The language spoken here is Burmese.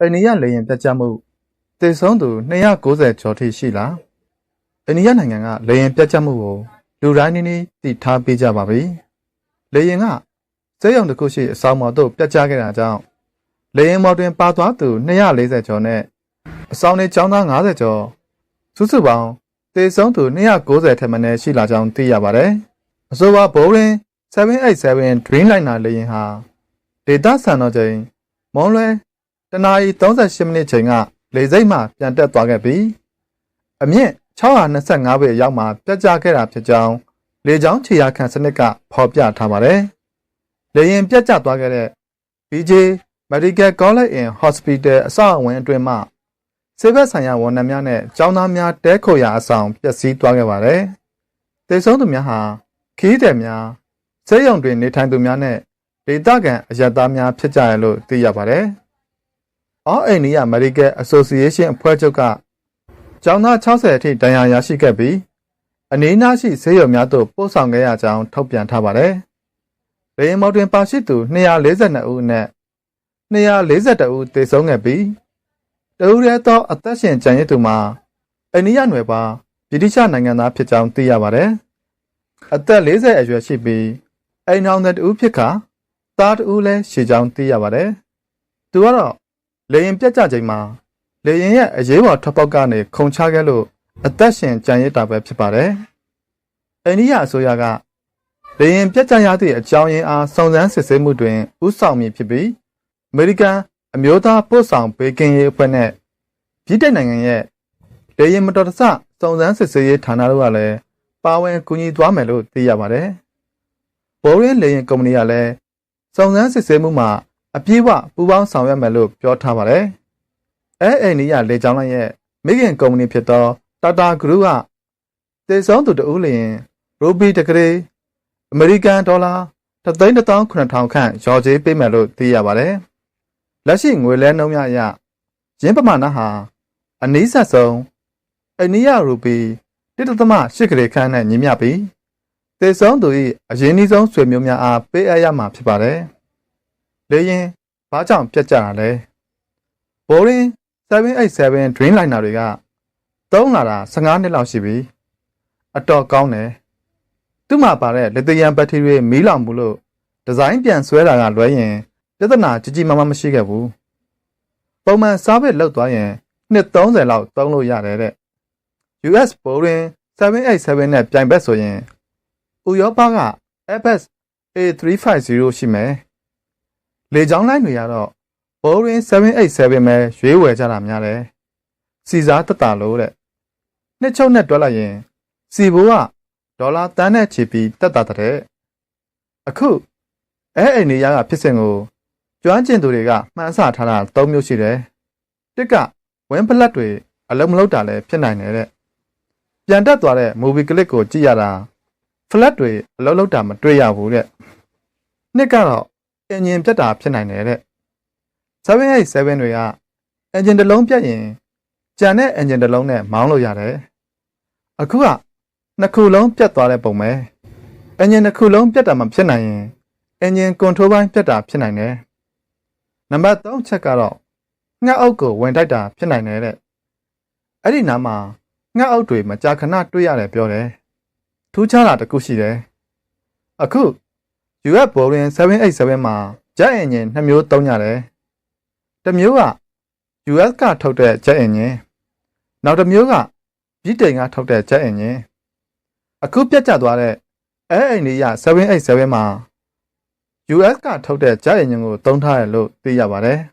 အိန္ဒိယလေယာဉ်ပြတ်ကျမှုတည်ဆုံးသူ290ကျော်ထိရှိလားအိန္ဒိယနိုင်ငံကလေယာဉ်ပြတ်ကျမှုကိုလူတိုင်းနည်းနည်းသိထားပေးကြပါပြီလေယာဉ်ကစေးရုံတစ်ခုရှိအဆောင်မော်တို့ပြတ်ကျခဲ့တာကြောင့်လေယာဉ်မော်တွင်ပါသွားသူ240ကျော်နဲ့အဆောင်နေចောင်းသား90ကျော်စုစုပေါင်းတည်ဆုံးသူ290ထက်မနည်းရှိလာကြောင်းသိရပါတယ်အဆိုပါ Boeing 787 Dreamliner လေယာဉ်ဟာဒေတာစံတော်ချိန်မွန်လွဲ တနာရီ38မိနစ်ချိန်ကလေစိတ်မှပြန်တက်သွားခဲ့ပြီးအမြင့်625ပေအရောက်မှပြတ်ကျခဲ့တာဖြစ်ကြောင်းလေကြောင်းခြေရာခံစနစ်ကဖော်ပြထားပါတယ်။လေရင်ပြတ်ကျသွားခဲ့တဲ့ BJ Medical College in Hospital အဆောက်အအုံအတွင်းမှဆေးဘက်ဆိုင်ရာဝန်ထမ်းများနဲ့ကျောင်းသားများတဲခိုရာအဆောင်ပျက်စီးသွားခဲ့ပါတယ်။တေဆုံးသူများဟာခီးတယ်များဆေးရုံတွင်နေထိုင်သူများနဲ့ဒေသခံအရက်သားများဖြစ်ကြရလို့သိရပါတယ်။ All India Medical Association အဖွဲ့ချုပ်ကကျောင်းသား60အထိဒဏ်ရာရရှိခဲ့ပြီးအနည်းနားရှိဆေးရုံများသို့ပို့ဆောင်ခဲ့ရကြောင်းထုတ်ပြန်ထားပါတယ်။လေယာဉ်မော်တွင်ပါရှိသူ242ဦးအနက်242ဦးသေဆုံးခဲ့ပြီးတဦးရဲသောအသက်ရှင်ကျန်ရစ်သူမှာအိန္ဒိယနွယ်ပါဗြိတိရှနိုင်ငံသားဖြစ်ကြောင်းသိရပါတယ်။အသက်40အရွယ်ရှိပြီးအိမ်အောင်တဲ့တူဖြစ်ခါသားတူလည်းရှိကြောင်းသိရပါတယ်။သူကတော့ လေရင်ပြတ်ကြချိန်မှာလေရင်ရဲ့အရေးပေါ်ထပ်ပေါက်ကနေခုန်ချခဲ့လို့အသက်ရှင်ကြံရစ်တာပဲဖြစ်ပါတယ်။အိန္ဒိယအစိုးရကလေရင်ပြတ်ကြရသည့်အကြောင်းရင်းအားစုံစမ်းစစ်ဆေးမှုတွင်ဥဆောင်မည်ဖြစ်ပြီးအမေရိကန်အမျိုးသားပို့ဆောင်ဘေးကင်းရေးအဖွဲ့နဲ့ပြည်တိုင်နိုင်ငံရဲ့လေရင်မတော်တဆစုံစမ်းစစ်ဆေးရေးဌာနတို့ကလည်းပါဝင်ကူညီသွားမယ်လို့သိရပါတယ်။ဘော်ရင်လေရင်ကုမ္ပဏီကလည်းစုံစမ်းစစ်ဆေးမှုမှာ အပြည့်အဝပူးပေါင်းဆောင်ရွက်မယ်လို့ပြောထားပါတယ်။အဲအိန္ဒိယလေကြောင်းလိုင်းရဲ့မိခင်ကုမ္ပဏီဖြစ်သောတာတာဂရုကတည်ဆုံးသူတဦးလျင်ရိုဘီတကရေအမေရိကန်ဒေါ်လာ3,900ခန့်ရော်ကြေးပေးမယ်လို့သိရပါတယ်။လက်ရှိငွေလဲနှုန်းများအရရင်းပမာဏဟာအနည်းဆက်ဆုံးအိန္ဒိယရူပီ1.8ကလေးခန့်နဲ့ညီမျှပြီးတည်ဆုံးသူ၏အရင်းနှီးဆုံးဆွေမျိုးများအားပေးအပ်ရမှာဖြစ်ပါတယ်။ လေရင်ဘာကြောင့်ပြတ်ကျတာလဲ။ Boeing 787 Dreamliner တွေကသုံးလာတာ15နှစ်လောက်ရှိပြီအတော်ကောင်းတယ်သူ့မှာပါတဲ့လက်တရန်ဘက်ထရီမီးလောင်မှုလို့ဒီဇိုင်းပြန်ဆွဲတာကလွဲရင်ပြဿနာကြီးကြီးမားမားမရှိခဲ့ဘူးပုံမှန်စားဘက်လောက်သွားရင်နှစ်30လောက်သုံးလို့ရတယ်တဲ့ US Boeing 787နဲ့ပြိုင်ဘက်ဆိုရင်ဥရောပက Airbus A350 ရှိမယ် လေကြောင်းလိုင်းတွေကတော့ Boeing 787ပဲရွေးဝယ်ကြတာများတယ်စီစားတက်တာလို့တဲ့နှစ်ချုပ်နဲ့တွဲလိုက်ရင် စီဘိုးကဒေါ်လာတန်းနဲ့ချီပြီးတက်တာတဲ့အခုအဲအိန္ဒိယကဖြစ်စဉ်ကိုကျွမ်းကျင်သူတွေကမှန်းဆထားတာ၃မျိုးရှိတယ်တစ်ကဝင်းဖလက်တွေအလုံးမလုံးတာလည်းဖြစ်နိုင်တယ်တဲ့ပြန်တက်သွားတဲ့ movie clip ကိုကြည့်ရတာ flat တွေအလုံးလုံးတာမတွေ့ရဘူးတဲ့နှစ်ကတော့ အင်ဂျင်ပြတ်တာဖြစ်နိုင်တယ်တဲ့787တွေကအင်ဂျင်တစ်လုံးပြတ်ရင်ကြံတဲ့အင်ဂျင်တစ်လုံးနဲ့မောင်းလို့ရတယ်အခုကနှစ်ခုလုံးပြတ်သွားတဲ့ပုံပဲအင်ဂျင်တစ်ခုလုံးပြတ်တာမှဖြစ်နိုင်ရင်အင်ဂျင်ကွန်ထရိုးပိုင်းပြတ်တာဖြစ်နိုင်တယ်နံပါတ်3ချက်ကတော့ငှက်အုပ်ကိုဝင်တိုက်တာဖြစ်နိုင်တယ်တဲ့အဲ့ဒီနားမှာငှက်အုပ်တွေမကြာခဏတွေ့ရတယ်ပြောတယ်ထူးခြားတာတစ်ခုရှိတယ်အခု US Boeing 787မှာဂျက်အင်ဂျင်2မျိုးသုံးရတယ်တစ်မျိုးက US ကထုတ်တဲ့ဂျက်အင်ဂျင်နောက်တစ်မျိုးကဗြိတိန်ကထုတ်တဲ့ဂျက်အင်ဂျင်အခုပြတ်ကျသွားတဲ့အဲအိန္ဒိယ787မှာ US ကထုတ်တဲ့ဂျက်အင်ဂျင်ကိုသုံးထားတယ်လို့သိရပါတယ်။